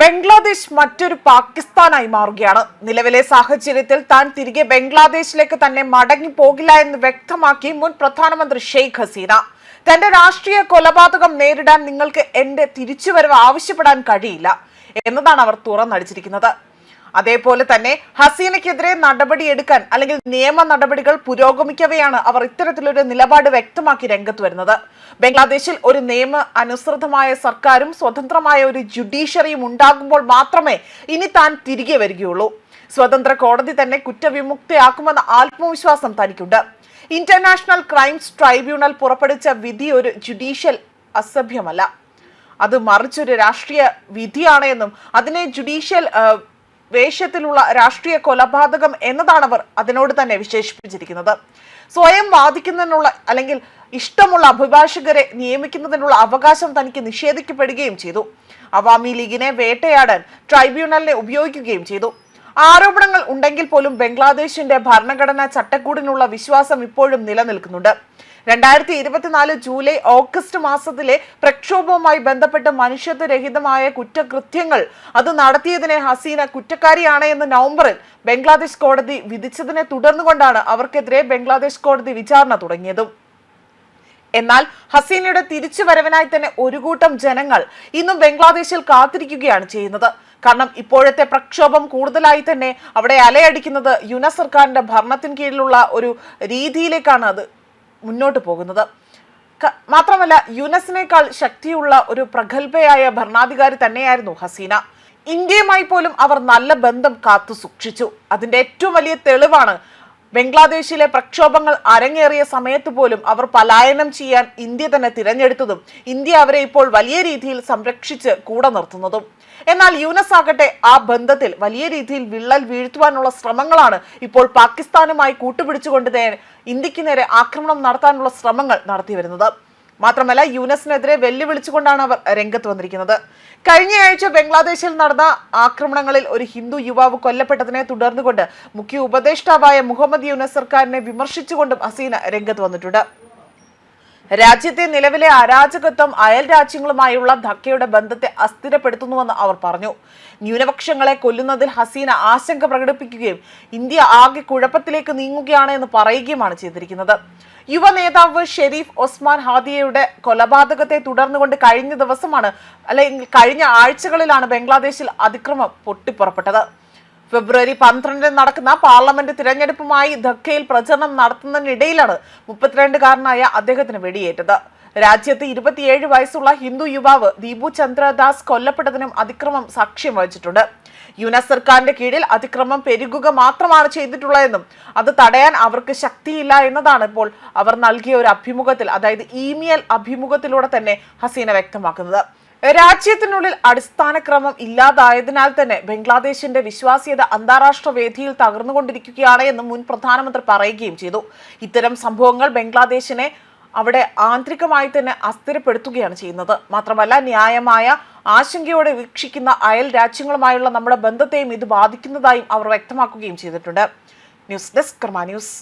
ബംഗ്ലാദേശ് മറ്റൊരു പാകിസ്ഥാനായി മാറുകയാണ്. നിലവിലെ സാഹചര്യത്തിൽ താൻ തിരികെ ബംഗ്ലാദേശിലേക്ക് തന്നെ മടങ്ങി പോകില്ല എന്ന് വ്യക്തമാക്കി മുൻ പ്രധാനമന്ത്രി ഷെയ്ഖ് ഹസീന. തന്റെ രാഷ്ട്രീയ കൊലപാതകം നേരിടാൻ നിങ്ങൾക്ക് എന്റെ തിരിച്ചുവരവ് ആവശ്യപ്പെടാൻ കഴിയില്ല എന്നതാണ് അവർ തുറന്നടിച്ചിരിക്കുന്നത്. അതേപോലെ തന്നെ ഹസീനയ്ക്കെതിരെ നടപടിയെടുക്കാൻ അല്ലെങ്കിൽ നിയമ നടപടികൾ പുരോഗമിക്കവെയാണ് അവർ ഇത്തരത്തിലൊരു നിലപാട് വ്യക്തമാക്കി രംഗത്ത് വരുന്നത്. ബംഗ്ലാദേശിൽ ഒരു നിയമ അനുസൃതമായ സർക്കാരും സ്വതന്ത്രമായ ഒരു ജുഡീഷ്യറിയും ഉണ്ടാകുമ്പോൾ മാത്രമേ ഇനി താൻ തിരികെ വരികയുള്ളൂ. സ്വതന്ത്ര കോടതി തന്നെ കുറ്റവിമുക്തയാക്കുമെന്ന ആത്മവിശ്വാസം തനിക്കുണ്ട്. ഇന്റർനാഷണൽ ക്രൈംസ് ട്രൈബ്യൂണൽ പുറപ്പെടുവിച്ച വിധി ഒരു ജുഡീഷ്യൽ അസഭ്യമല്ല. അത് മറിച്ചൊരു രാഷ്ട്രീയ വിധിയാണ് എന്നും അതിനെ ജുഡീഷ്യൽ വേഷ്യത്തിലുള്ള രാഷ്ട്രീയ കൊലപാതകം അവർ അതിനോട് തന്നെ വിശേഷിപ്പിച്ചിരിക്കുന്നത്. സ്വയം വാദിക്കുന്നതിനുള്ള അല്ലെങ്കിൽ ഇഷ്ടമുള്ള അഭിഭാഷകരെ നിയമിക്കുന്നതിനുള്ള അവകാശം തനിക്ക് നിഷേധിക്കപ്പെടുകയും ചെയ്തു. അവാമി ലീഗിനെ വേട്ടയാടാൻ ട്രൈബ്യൂണലിനെ ഉപയോഗിക്കുകയും ചെയ്തു. ആരോപണങ്ങൾ ഉണ്ടെങ്കിൽ പോലും ബംഗ്ലാദേശിന്റെ ഭരണഘടനാ ചട്ടക്കൂടിനുള്ള വിശ്വാസം ഇപ്പോഴും നിലനിൽക്കുന്നുണ്ട്. രണ്ടായിരത്തി ഇരുപത്തിനാല് ജൂലൈ ഓഗസ്റ്റ് മാസത്തിലെ പ്രക്ഷോഭവുമായി ബന്ധപ്പെട്ട് മനുഷ്യത്വരഹിതമായ കുറ്റകൃത്യങ്ങൾ അത് നടത്തിയതിനെ ഹസീന കുറ്റക്കാരിയാണ് എന്ന് നവംബറിൽ ബംഗ്ലാദേശ് കോടതി വിധിച്ചതിനെ തുടർന്നുകൊണ്ടാണ് അവർക്കെതിരെ ബംഗ്ലാദേശ് കോടതി വിചാരണ തുടങ്ങിയതും. എന്നാൽ ഹസീനയുടെ തിരിച്ചു തിരിച്ചുവരവിനായി തന്നെ ഒരു കൂട്ടം ജനങ്ങൾ ഇന്നും ബംഗ്ലാദേശിൽ കാത്തിരിക്കുകയാണ് ചെയ്യുന്നത്. കാരണം ഇപ്പോഴത്തെ പ്രക്ഷോഭം കൂടുതലായി തന്നെ അവിടെ അലയടിക്കുന്നത് യുന സർക്കാരിന്റെ ഭരണത്തിന് കീഴിലുള്ള ഒരു രീതിയിലേക്കാണ് അത് മുന്നോട്ട് പോകുന്നത്. മാത്രമല്ല യുനസിനേക്കാൾ ശക്തിയുള്ള ഒരു പ്രഗത്ഭയായ ഭരണാധികാരി തന്നെയായിരുന്നു ഹസീന. ഇന്ത്യയുമായി പോലും അവർ നല്ല ബന്ധം കാത്തു സൂക്ഷിച്ചു. അതിന്റെ ഏറ്റവും വലിയ തെളിവാണ് ബംഗ്ലാദേശിലെ പ്രക്ഷോഭങ്ങൾ അരങ്ങേറിയ സമയത്ത് പോലും അവർ പലായനം ചെയ്യാൻ ഇന്ത്യ തന്നെ തിരഞ്ഞെടുത്തതും ഇന്ത്യ അവരെ ഇപ്പോൾ വലിയ രീതിയിൽ സംരക്ഷിച്ച് കൂടെ നിർത്തുന്നതും. എന്നാൽ യുനസ് ആകട്ടെ ആ ബന്ധത്തിൽ വലിയ രീതിയിൽ വിള്ളൽ വീഴ്ത്തുവാനുള്ള ശ്രമങ്ങളാണ് ഇപ്പോൾ പാകിസ്ഥാനുമായി കൂട്ടുപിടിച്ചുകൊണ്ട് ഇന്ത്യയ്ക്ക് നേരെ ആക്രമണം നടത്താനുള്ള ശ്രമങ്ങൾ നടത്തി വരുന്നത് മാത്രമല്ല യുനെസിനെതിരെ വെല്ലുവിളിച്ചുകൊണ്ടാണ് അവർ രംഗത്ത് വന്നിരിക്കുന്നത്. കഴിഞ്ഞയാഴ്ച ബംഗ്ലാദേശിൽ നടന്ന ആക്രമണങ്ങളിൽ ഒരു ഹിന്ദു യുവാവ് കൊല്ലപ്പെട്ടതിനെ തുടർന്നുകൊണ്ട് മുഖ്യ ഉപദേഷ്ടാവായ മുഹമ്മദ് യൂനസ് സർക്കാരിനെ വിമർശിച്ചുകൊണ്ടും ഹസീന രംഗത്ത് വന്നിട്ടുണ്ട്. രാജ്യത്തെ നിലവിലെ അരാജകത്വം അയൽ രാജ്യങ്ങളുമായുള്ള ധക്കയുടെ ബന്ധത്തെ അസ്ഥിരപ്പെടുത്തുന്നുവെന്ന് അവർ പറഞ്ഞു. ന്യൂനപക്ഷങ്ങളെ കൊല്ലുന്നതിൽ ഹസീന ആശങ്ക പ്രകടിപ്പിക്കുകയും ഇന്ത്യ ആകെ കുഴപ്പത്തിലേക്ക് നീങ്ങുകയാണ് എന്ന് പറയുകയുമാണ് ചെയ്തിരിക്കുന്നത്. യുവ നേതാവ് ഷെരീഫ് ഒസ്മാൻ ഹാദിയയുടെ കൊലപാതകത്തെ തുടർന്നുകൊണ്ട് കഴിഞ്ഞ ദിവസമാണ് അല്ലെങ്കിൽ കഴിഞ്ഞ ആഴ്ചകളിലാണ് ബംഗ്ലാദേശിൽ അതിക്രമം പൊട്ടിപ്പുറപ്പെട്ടത്. ഫെബ്രുവരി പന്ത്രണ്ടിന് നടക്കുന്ന പാർലമെന്റ് തിരഞ്ഞെടുപ്പുമായി ധക്കയിൽ പ്രചരണം നടത്തുന്നതിനിടയിലാണ് മുപ്പത്തിരണ്ടുകാരനായ അദ്ദേഹത്തിന് വെടിയേറ്റത്. രാജ്യത്ത് ഇരുപത്തിയേഴ് വയസ്സുള്ള ഹിന്ദു യുവാവ് ദീപു ചന്ദ്രദാസ് കൊല്ലപ്പെട്ടതിനും അതിക്രമം സാക്ഷ്യം വഹിച്ചിട്ടുണ്ട്. യുനസ് സർക്കാരിന്റെ കീഴിൽ അതിക്രമം പെരുകുക മാത്രമാണ് ചെയ്തിട്ടുള്ളതെന്നും അത് തടയാൻ അവർക്ക് ശക്തിയില്ല എന്നതാണ് ഇപ്പോൾ അവർ നൽകിയ ഒരു അഭിമുഖത്തിൽ അതായത് ഇമെയിൽ അഭിമുഖത്തിലൂടെ തന്നെ ഹസീന വ്യക്തമാക്കുന്നത്. രാജ്യത്തിനുള്ളിൽ അടിസ്ഥാന ക്രമം ഇല്ലാതായതിനാൽ തന്നെ ബംഗ്ലാദേശിന്റെ വിശ്വാസ്യത അന്താരാഷ്ട്ര വേദിയിൽ തകർന്നുകൊണ്ടിരിക്കുകയാണ് എന്ന് മുൻ പ്രധാനമന്ത്രി പറയുകയും ചെയ്തു. ഇത്തരം സംഭവങ്ങൾ ബംഗ്ലാദേശിനെ അവിടെ ആന്തരികമായി തന്നെ അസ്ഥിരപ്പെടുത്തുകയാണ് ചെയ്യുന്നത്. മാത്രമല്ല ന്യായമായ ആശങ്കയോടെ വീക്ഷിക്കുന്ന അയൽ രാജ്യങ്ങളുമായുള്ള നമ്മുടെ ബന്ധത്തെയും ഇത് ബാധിക്കുന്നതായും അവർ വ്യക്തമാക്കുകയും ചെയ്തിട്ടുണ്ട്. News desk Karma news.